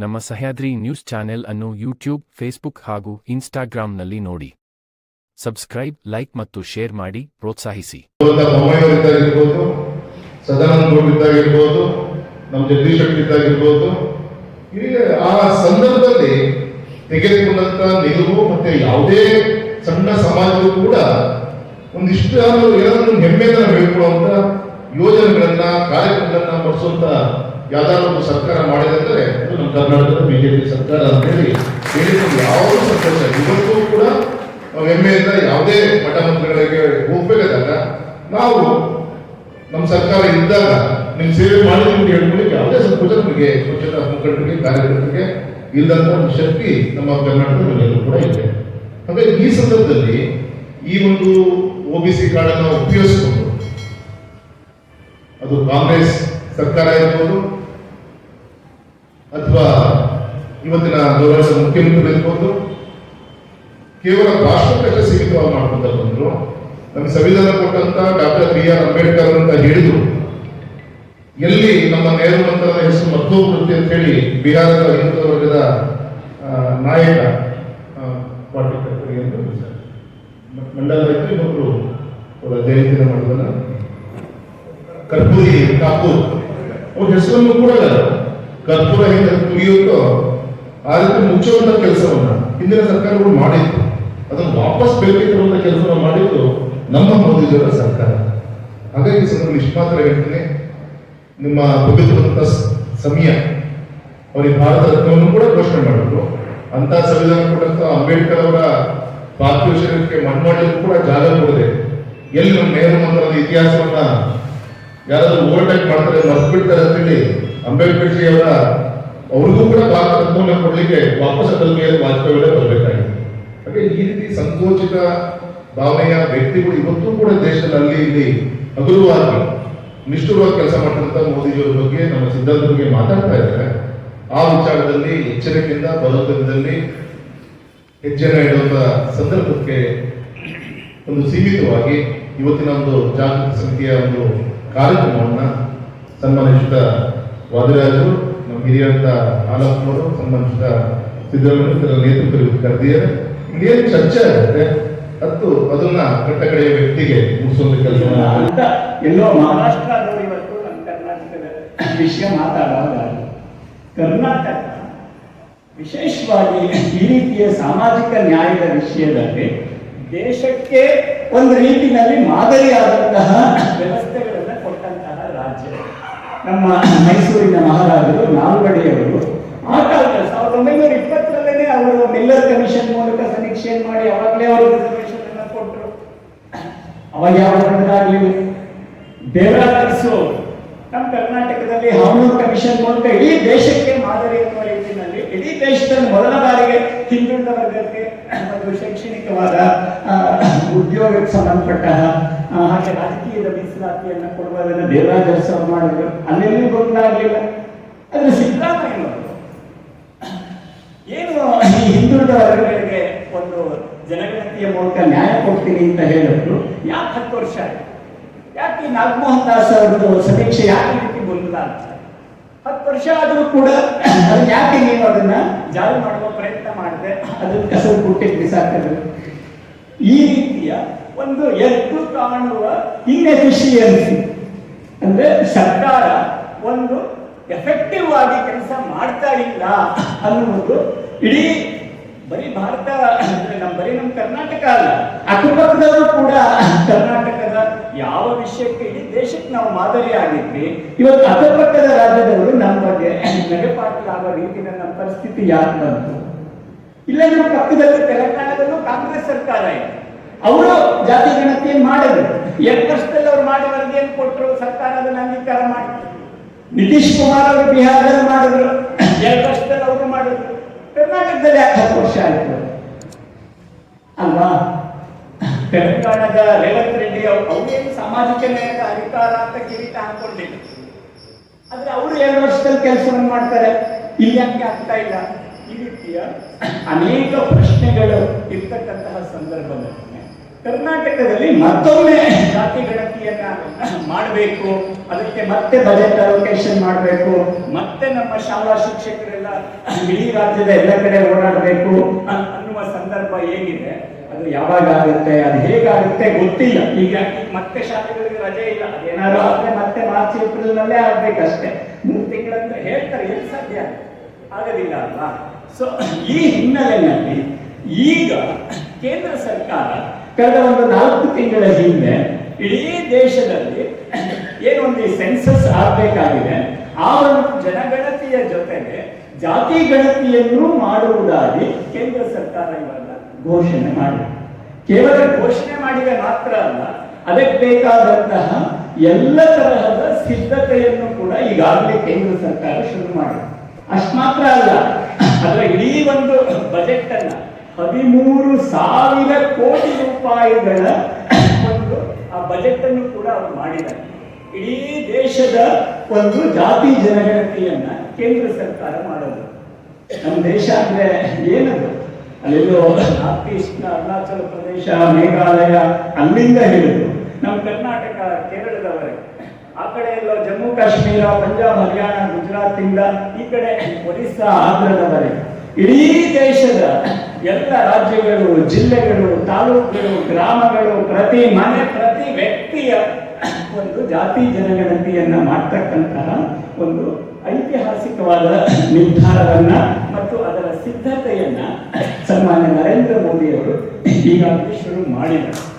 ನಮ್ಮ Sahyadri news channel ಅನ್ನು YouTube, Facebook ಹಾಗೂ ಇನ್ಸ್ಟಾಗ್ರಾಂನಲ್ಲಿ ನೋಡಿ. ಸಬ್ಸ್ಕ್ರೈಬ್, ಲೈಕ್ ಮತ್ತು ಶೇರ್ ಮಾಡಿ, ಪ್ರೋತ್ಸಾಹಿಸಿ. ಸಂದರ್ಭದಲ್ಲಿ ತೆಗೆದುಕೊಂಡಂತ ನಿಲುವು ಮತ್ತೆ ಯಾವುದೇ ಸಣ್ಣ ಸಮಾಜವು ಕೂಡ ಒಂದಿಷ್ಟು ಏನಾದರೂ ಹೆಮ್ಮೆಯನ್ನು ಹೇಳ್ಕೊಳ್ಳುವಂತ ಯೋಜನೆಗಳನ್ನ, ಕಾರ್ಯಕ್ರಮಗಳನ್ನ ಮಾಡಿಸುವಂತ ಯಾವ್ದಾದ್ರು ಒಂದು ಸರ್ಕಾರ ಮಾಡಿದಂದ್ರೆ ನಮ್ಮ ಕರ್ನಾಟಕದ ಬಿಜೆಪಿ ಸರ್ಕಾರ ಅಂತ ಹೇಳಿ ಹೇಳಿದ್ರು. ಯಾವುದೂ ಸಂತೋಷ ಇವತ್ತು ಕೂಡ ಹೆಮ್ಮೆಯಿಂದ ಯಾವುದೇ ಮಠ ಮಂದಿರಗಳಿಗೆ ಹೋಗ್ಬೇಕಾದಾಗ ನಾವು ನಮ್ಮ ಸರ್ಕಾರ ಇದ್ದಾಗ ನಿಮ್ ಸೇವೆ ಮಾಡಿ ಅಂತ ಹೇಳ್ಕೊಳ್ಳಿಕ್ಕೆ ಯಾವುದೇ ಸಂಕೋಚ ನಮಗೆ ಸ್ವಚ್ಛತಾ ಮುಖಂಡರಿಗೆ ಕಾರ್ಯಕರ್ತರಿಗೆ ಇಲ್ಲದಂತ ಒಂದು ಶಕ್ತಿ ನಮ್ಮ ಕರ್ನಾಟಕದಲ್ಲಿ ಕೂಡ ಇದೆ. ಹಾಗಾಗಿ ಈ ಸಂದರ್ಭದಲ್ಲಿ ಈ ಒಂದು ಒ ಬಿ ಸಿ ಕಾರ್ಡನ್ನು ಉಪಯೋಗಿಸಿಕೊಂಡು ಅದು ಕಾಂಗ್ರೆಸ್ ಸರ್ಕಾರ ಇರ್ಬೋದು ಅಥವಾ ಇವತ್ತಿನ ಗೌರವ ಮುಖ್ಯಮಂತ್ರಿ ಇರ್ಬೋದು ಕೇವಲ ರಾಷ್ಟ್ರಕ್ಕೆ ಸೀಮಿತವಾಗಿ ಮಾಡ್ಕೊಂತ ಬಂದ್ರು. ನಮ್ಗೆ ಸಂವಿಧಾನ ಕೊಟ್ಟಂತ ಡಾಕ್ಟರ್ ಬಿ ಆರ್ ಅಂಬೇಡ್ಕರ್ ಅಂತ ಹೇಳಿದ್ರು. ಎಲ್ಲಿ ನಮ್ಮ ನೇರವಂತರದ ಹೆಸರು ಕೃತಿ ಅಂತ ಹೇಳಿ ಬಿಹಾರದ ಹಿಂದೂ ವರ್ಗದ ನಾಯಕ ಮಂಡಲ ರೈತರು ಒಬ್ಬರು ಅವರ ಜಯಂತಿನ ಮಾಡಿದನ ಕರ್ಪೂರಿ ಕಾಪೂರ್. ಅವ್ರ ಹೆಸರನ್ನು ಕೂಡ ಕರ್ಪೂರ ಹಿಂದೆ ಕುರಿಯುತ್ತೋ ರೀತಿ ಮುಚ್ಚುವಂತ ಕೆಲಸವನ್ನ ಹಿಂದಿನ ಸರ್ಕಾರಗಳು ಮಾಡಿತ್ತು. ಅದನ್ನು ವಾಪಸ್ ಬೆಳಕಿಗೆ ತರುವಂತ ಕೆಲಸವನ್ನು ಮಾಡಿದ್ದು ನಮ್ಮ ಮೋದಿಯವರ ಸರ್ಕಾರ. ಹಾಗಾಗಿ ಈ ನಿಷ್ಪಾತ್ರ ಹೇಳ್ತೀನಿ, ನಿಮ್ಮ ಪವಿತ್ರವಂತ ಸಮಯ ಅವರಿಗೆ ಭಾರತ ರತ್ನವನ್ನು ಕೂಡ ಘೋಷಣೆ ಮಾಡಿದ್ರು. ಅಂತ ಸಂವಿಧಾನ ಕೊಟ್ಟಂತ ಅಂಬೇಡ್ಕರ್ ಅವರ ಪಾರ್ಥಿವ ಶರೀರಕ್ಕೆ ಮಣ್ಣು ಕೂಡ ಜಾಗ ಕೊಡದೆ ಎಲ್ಲಿ ನಮ್ಮ ನೇರ ಮಂತ್ರದ ಇತಿಹಾಸವನ್ನ ಯಾರಾದ್ರೂ ಓವರ್ಟೇಕ್ ಮಾಡ್ತಾರೆ ಮರ್ತು ಬಿಡ್ತಾರೆ ಅಂತೇಳಿ ಅಂಬೇಡ್ಕರ್ ಜಿ ಅವರ ಅವ್ರಿಗೂ ಕೂಡ ಭಾರತ ಕೊಡಲಿಕ್ಕೆ ವಾಪಸ್ ಅದರ ಮೇಲೆ ವಾಜಪೇಯಿ ಬರಬೇಕಾಗಿದೆ. ಹಾಗೆ ಈ ರೀತಿ ಸಂಕೋಚಿತ ಭಾವನೆಯ ವ್ಯಕ್ತಿಗಳು ಇವತ್ತು ಕೂಡ ದೇಶದಲ್ಲಿ ಇಲ್ಲಿ ಹಗುರವಾಗಿ ನಿಷ್ಠುರವಾಗಿ ಕೆಲಸ ಮಾಡಿದಂತ ಮೋದಿಜಿಯವರ ಬಗ್ಗೆ, ನಮ್ಮ ಸಿದ್ಧಾಂತ ಬಗ್ಗೆ ಮಾತಾಡ್ತಾ ಇದ್ದಾರೆ. ಆ ವಿಚಾರದಲ್ಲಿ, ಎಚ್ಚರಿಕೆಯಿಂದ ಬಲೋದರದಲ್ಲಿ ಹೆಚ್ಚಿನ ಇಡುವಂತ ಸಂದರ್ಭಕ್ಕೆ ಒಂದು ಸೀಮಿತವಾಗಿ ಇವತ್ತಿನ ಒಂದು ಜಾಗೃತಿ ಸಮಿತಿಯ ಒಂದು ಕಾರ್ಯಕ್ರಮವನ್ನ ಸನ್ಮಾನಿಸಿದ ವಾದಿರಾಜರು, ನಮ್ಮ ಹಿರಿಯಂತ ಆಲಪ್ಪನವರು ಸಂಬಂಧಿಸಿದ ಸಿದ್ದರಾಮಯ್ಯ ನೇತೃತ್ವ ಕರೆದಿದ್ದಾರೆ ಇನ್ನೇನು ಚರ್ಚೆ ಆಗುತ್ತೆ? ಮತ್ತು ಅದನ್ನ ಕಟ್ಟಕಡೆಯ ವ್ಯಕ್ತಿಗೆ ಮುಗಿಸೋದು ಕೆಲಸ. ಎಲ್ಲೋ ಮಹಾರಾಷ್ಟ್ರ ಇವತ್ತು ನಮ್ಮ ಕರ್ನಾಟಕದ ವಿಷಯ ಮಾತಾಡುವಾಗ ಕರ್ನಾಟಕ ವಿಶೇಷವಾಗಿ ಈ ರೀತಿಯ ಸಾಮಾಜಿಕ ನ್ಯಾಯದ ವಿಷಯದಲ್ಲಿ ದೇಶಕ್ಕೆ ಒಂದು ರೀತಿಯಲ್ಲಿ ಮಾದರಿಯಾದಂತಹ ನಮ್ಮ ಮೈಸೂರಿನ ಮಹಾರಾಜರು, ನಾಲ್ವಡಿಯವರು. ಆ ಕಾಲದಲ್ಲಿ ಸಾವಿರದ ಒಂಬೈನೂರ ಇಪ್ಪತ್ತರಲ್ಲೇ ಅವರು ಮಿಲ್ಲರ್ ಕಮಿಷನ್ ಮೂಲಕ ಸಮೀಕ್ಷೆ ಮಾಡಿ ಅವಾಗಲೇ ಅವರು ರಿಸರ್ವೇಷನ್ ಕೊಟ್ಟರು. ಅವಾಗ ಯಾವ ಆಗಲಿಲ್ಲ? ದೇವರಾಜರ್ಸು ನಮ್ಮ ಕರ್ನಾಟಕದಲ್ಲಿ ಹಾನೂರು ಕಮಿಷನ್ ಮೂಲಕ ಇಡೀ ದೇಶಕ್ಕೆ ಮಾದರಿ ಎನ್ನುವ ರೀತಿಯಲ್ಲಿ ಇಡೀ ದೇಶದಲ್ಲಿ ಮೊದಲ ಬಾರಿಗೆ ಹಿಂದುಳಿದ ವರ್ಗಕ್ಕೆ ಒಂದು ಶೈಕ್ಷಣಿಕವಾದ ಉದ್ಯೋಗಕ್ಕೆ ಸಂಬಂಧಪಟ್ಟ ಹಾಗೆ ರಾಜಕೀಯದ ಮೀಸಲಾತಿಯನ್ನು ಕೊಡುವುದನ್ನು ದೇವರಾಜರ್ಸ್ ಸರ್ ಮಾಡಿದ್ರು. ಅಲ್ಲೆಲ್ಲೂ ಗೊತ್ತಾಗಲಿಲ್ಲ. ಅದು ಸಿದ್ದರಾಮಯ್ಯನವರು ಏನು ಹಿಂದುಳಿದ ವರ್ಗಗಳಿಗೆ ಒಂದು ಜನಗಣತಿಯ ಮೂಲಕ ನ್ಯಾಯ ಕೊಡ್ತೀನಿ ಅಂತ ಹೇಳಿದ್ರು? ಯಾಕೆ ಹತ್ತು ವರ್ಷ ಆಯ್ತು? ಯಾಕೆ ನಾಗಮೋಹನ್ ದಾಸ್ ಅವರದ್ದು ಸಮೀಕ್ಷೆ ಯಾಕೆ ರೀತಿ ಬಂದಿಲ್ಲ ಅಂತ ಹತ್ತು ವರ್ಷ ಆದರೂ ಕೂಡ ಅದು ಯಾಕೆ ನೀವು ಅದನ್ನ ಜಾರಿ ಮಾಡುವ ಪ್ರಯತ್ನ ಮಾಡಿದೆ? ಅದನ್ನ ಕಸರು ಕುಟ್ಟಿಗೆ ಬಿಸಾಕಿದ್ರು ಈ ರೀತಿಯ ಒಂದು ಎದ್ದು ಕಾಣುವ ಇನ್ಎಫಿಷಿಯನ್ಸಿ ಅಂದ್ರೆ ಸರ್ಕಾರ ಒಂದು ಎಫೆಕ್ಟಿವ್ ಆಗಿ ಕೆಲಸ ಮಾಡ್ತಾ ಇಲ್ಲ ಅನ್ನುವುದು ಇಡೀ ಬರೀ ಭಾರತ, ಅಂದ್ರೆ ನಮ್ಮ ಬರೀ ನಮ್ಮ ಕರ್ನಾಟಕ ಅಲ್ಲ, ಅಕ್ಕಪಕ್ಕದಲ್ಲೂ ಕೂಡ ಕರ್ನಾಟಕದ ಯಾವ ವಿಷಯಕ್ಕೆ ಇಡೀ ದೇಶಕ್ಕೆ ನಾವು ಮಾದರಿ ಆಗಿದ್ವಿ ಇವತ್ತು ಅಕ್ಕಪಕ್ಕದ ರಾಜ್ಯದವರು ನಮ್ಮ ಬಗ್ಗೆ ನಗೆಪಾಟಲಾಗುವ ರೀತಿಯ ನಮ್ಮ ಪರಿಸ್ಥಿತಿ ಯಾಕೆ ಬಂತು? ಇಲ್ಲ ನಮ್ಮ ಪಕ್ಕದಲ್ಲಿ ತೆಲಂಗಾಣದಲ್ಲೂ ಕಾಂಗ್ರೆಸ್ ಸರ್ಕಾರ ಇದೆ. ಅವರು ಜಾತಿ ಗಣತಿಯನ್ನು ಮಾಡಿದ್ರು. ಎರಡು ವರ್ಷದಲ್ಲಿ ಅವ್ರು ಮಾಡಿ ವರದಿಯನ್ನು ಕೊಟ್ಟರು ಸರ್ಕಾರ ಅದನ್ನು ಅಂಗೀಕಾರ ಮಾಡಿದ್ರು. ನಿತೀಶ್ ಕುಮಾರ್ ಅವರು ಬಿಹಾರದಲ್ಲಿ ಮಾಡಿದ್ರು. ಎರಡು ವರ್ಷದಲ್ಲಿ ಅವರು ಮಾಡಿದ್ರು? ಕರ್ನಾಟಕದಲ್ಲಿ ಯಾಕೆ ಹತ್ತು ವರ್ಷ ಆಯ್ತು? ಅಲ್ವಾ? ತೆಲಂಗಾಣದ ರೇವಂತ್ ರೆಡ್ಡಿ ಅವರು ಅವ್ರೇನು ಸಾಮಾಜಿಕ ನ್ಯಾಯದ ಅಧಿಕಾರ ಅಂತ ಕಿರೀಟ ಹಾಕೊಂಡಿಲ್ಲ. ಆದ್ರೆ ಅವರು ಎರಡು ವರ್ಷದಲ್ಲಿ ಕೆಲಸವನ್ನು ಮಾಡ್ತಾರೆ. ಇಲ್ಲಿ ಹಂಗೆ ಆಗ್ತಾ ಇಲ್ಲ? ಈ ರೀತಿಯ ಅನೇಕ ಪ್ರಶ್ನೆಗಳು ಇರ್ತಕ್ಕಂತಹ ಸಂದರ್ಭದಲ್ಲಿ. ಕರ್ನಾಟಕದಲ್ಲಿ ಮತ್ತೊಮ್ಮೆ ಜಾತಿ ಗಣತಿಯನ್ನ ಮಾಡಬೇಕು. ಅದಕ್ಕೆ ಮತ್ತೆ ಬಜೆಟ್ ಅಲೋಕೇಶನ್ ಮಾಡಬೇಕು. ಮತ್ತೆ ನಮ್ಮ ಶಾಲಾ ಶಿಕ್ಷಕರೆಲ್ಲ ಇಡೀ ರಾಜ್ಯದ ಎಲ್ಲ ಕಡೆ ಓಡಾಡಬೇಕು ಅನ್ನುವ ಸಂದರ್ಭ ಹೇಗಿದೆ. ಅದು ಯಾವಾಗ ಆಗುತ್ತೆ, ಅದು ಹೇಗಾಗುತ್ತೆ ಗೊತ್ತಿಲ್ಲ. ಈಗ ಮತ್ತೆ ಶಾಲೆಗಳಿಗೆ ರಜೆ ಇಲ್ಲ. ಏನಾದ್ರು ಆದ್ರೆ ಮತ್ತೆ ಮಾರ್ಚ್ ಏಪ್ರಿಲ್ ನಲ್ಲೇ ಆಗ್ಬೇಕಷ್ಟೇ. ಮೂರು ತಿಂಗಳಂತ ಹೇಳ್ತಾರೆ, ಎಲ್ಲಿ ಸಾಧ್ಯ? ಆಗೋದಿಲ್ಲ ಅಲ್ವಾ? ಸೊ ಈ ಹಿನ್ನೆಲೆಯಲ್ಲಿ ಈಗ ಕೇಂದ್ರ ಸರ್ಕಾರ ಕಳೆದ ಒಂದು ನಾಲ್ಕು ತಿಂಗಳ ಹಿಂದೆ ಇಡೀ ದೇಶದಲ್ಲಿ ಏನೊಂದು ಸೆನ್ಸಸ್ ಆಗಬೇಕಾಗಿದೆ, ಆ ಒಂದು ಜನಗಣತಿಯ ಜೊತೆಗೆ ಜಾತಿ ಗಣತಿಯನ್ನು ಮಾಡುವುದಾಗಿ ಕೇಂದ್ರ ಸರ್ಕಾರ ಇವಾಗ ಘೋಷಣೆ ಮಾಡಿದೆ. ಕೇವಲ ಘೋಷಣೆ ಮಾಡಿದ ಮಾತ್ರ ಅಲ್ಲ, ಅದಕ್ಕೆ ಬೇಕಾದಂತಹ ಎಲ್ಲ ತರಹದ ಸಿದ್ಧತೆಯನ್ನು ಕೂಡ ಈಗಾಗಲೇ ಕೇಂದ್ರ ಸರ್ಕಾರ ಶುರು ಮಾಡಿದೆ. ಅಷ್ಟು ಮಾತ್ರ ಅಲ್ಲ, ಅದರ ಇಡೀ ಒಂದು ಬಜೆಟ್ ಅನ್ನ ಹದಿಮೂರು ಸಾವಿರ ಕೋಟಿ ರೂಪಾಯಿಗಳ ಒಂದು ಆ ಬಜೆಟ್ ಅನ್ನು ಕೂಡ ಅವರು ಮಾಡಿದ್ದಾರೆ. ಇಡೀ ದೇಶದ ಒಂದು ಜಾತಿ ಜನಗಣತಿಯನ್ನ ಕೇಂದ್ರ ಸರ್ಕಾರ ಮಾಡೋದು. ನಮ್ಮ ದೇಶ ಅಂದ್ರೆ ಏನದು? ಅಲ್ಲೆಲ್ಲೋ ನಾರ್ತ್ ಈಸ್ಟ್ ಅರುಣಾಚಲ ಪ್ರದೇಶ, ಮೇಘಾಲಯ, ಅಲ್ಲಿಂದ ಹಿಡಿದು ನಮ್ಮ ಕರ್ನಾಟಕ, ಕೇರಳದವರೆ. ಆ ಕಡೆ ಎಲ್ಲೋ ಜಮ್ಮು, ಕಾಶ್ಮೀರ, ಪಂಜಾಬ್, ಹರಿಯಾಣ ಗುಜರಾತ್ ಇಂದ ಈ ಕಡೆ ಒರಿಸ್ಸಾ ಆಂಧ್ರದವರೆಗೆ ಇಡೀ ದೇಶದ ಎಲ್ಲ ರಾಜ್ಯಗಳು, ಜಿಲ್ಲೆಗಳು, ತಾಲೂಕುಗಳು, ಗ್ರಾಮಗಳು, ಪ್ರತಿ ಮನೆ, ಪ್ರತಿ ವ್ಯಕ್ತಿಯ ಒಂದು ಜಾತಿ ಜನಗಣತಿಯನ್ನ ಮಾಡ್ತಕ್ಕಂತಹ ಒಂದು ಐತಿಹಾಸಿಕವಾದ ನಿರ್ಧಾರವನ್ನ ಮತ್ತು ಅದರ ಸಿದ್ಧತೆಯನ್ನ ಸನ್ಮಾನ್ಯ ನರೇಂದ್ರ ಮೋದಿಯವರು ಈಗಾಗಲೇ ಶುರು ಮಾಡಿದರು